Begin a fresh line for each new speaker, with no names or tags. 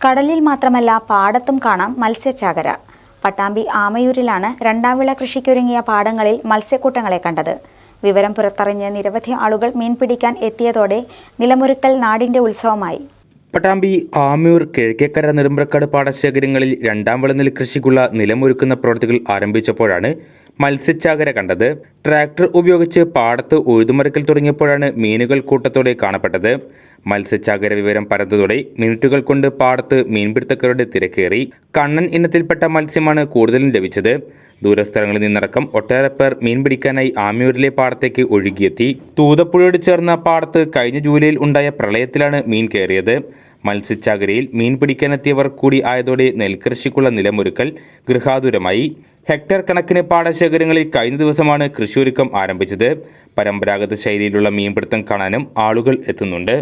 കടലിൽ മാത്രമല്ല പാടത്തും കാണാം മത്സ്യചാകര. പട്ടാമ്പി ആമയൂരിലാണ് രണ്ടാം വിള കൃഷിക്കൊരുങ്ങിയ പാടങ്ങളിൽ മത്സ്യക്കൂട്ടങ്ങളെ കണ്ടത്. വിവരം പുറത്തറിഞ്ഞ് നിരവധി ആളുകൾ മീൻ പിടിക്കാൻ എത്തിയതോടെ നിലമുരുക്കൽ നാടിന്റെ ഉത്സവമായി.
പട്ടാമ്പി ആമൂർ കിഴക്കേക്കര നെടുമ്പ്രക്കാട് പാടശേഖരങ്ങളിൽ രണ്ടാം വിള നെൽകൃഷിക്കുള്ള നിലമൊരുക്കുന്ന പ്രവൃത്തികൾ ആരംഭിച്ചപ്പോഴാണ് മത്സ്യച്ചാകര കണ്ടത്. ട്രാക്ടർ ഉപയോഗിച്ച് പാടത്ത് ഉഴുതുമറിക്കൽ തുടങ്ങിയപ്പോഴാണ് മീനുകൾ കൂട്ടത്തോടെ കാണപ്പെട്ടത്. മത്സ്യച്ചാകര വിവരം പരന്നതോടെ മിനിറ്റുകൾ കൊണ്ട് പാടത്ത് മീൻപിടുത്തക്കാരുടെ തിരക്കേറി. കണ്ണൻ ഇനത്തിൽപ്പെട്ട മത്സ്യമാണ് കൂടുതലും ലഭിച്ചത്. ദൂരസ്ഥലങ്ങളിൽ നിന്നടക്കം ഒട്ടേറെ പേർ മീൻ പിടിക്കാനായി ആമിയൂരിലെ പാടത്തേക്ക് ഒഴുകിയെത്തി. തൂതപ്പുഴയോട് ചേർന്ന പാടത്ത് കഴിഞ്ഞ ജൂലൈയിൽ ഉണ്ടായ പ്രളയത്തിലാണ് മീൻ കയറിയത്. മത്സ്യച്ചാകരയിൽ മീൻ പിടിക്കാനെത്തിയവർ കൂടി ആയതോടെ നെൽകൃഷിക്കുള്ള നിലമൊരുക്കൽ ഗൃഹാതുരമായി. ഹെക്ടർ കണക്കിന് പാടശേഖരങ്ങളിൽ കഴിഞ്ഞ ദിവസമാണ് കൃഷിയൊരുക്കം ആരംഭിച്ചത്. പരമ്പരാഗത ശൈലിയിലുള്ള മീൻപിടുത്തം കാണാനും ആളുകൾ എത്തുന്നുണ്ട്.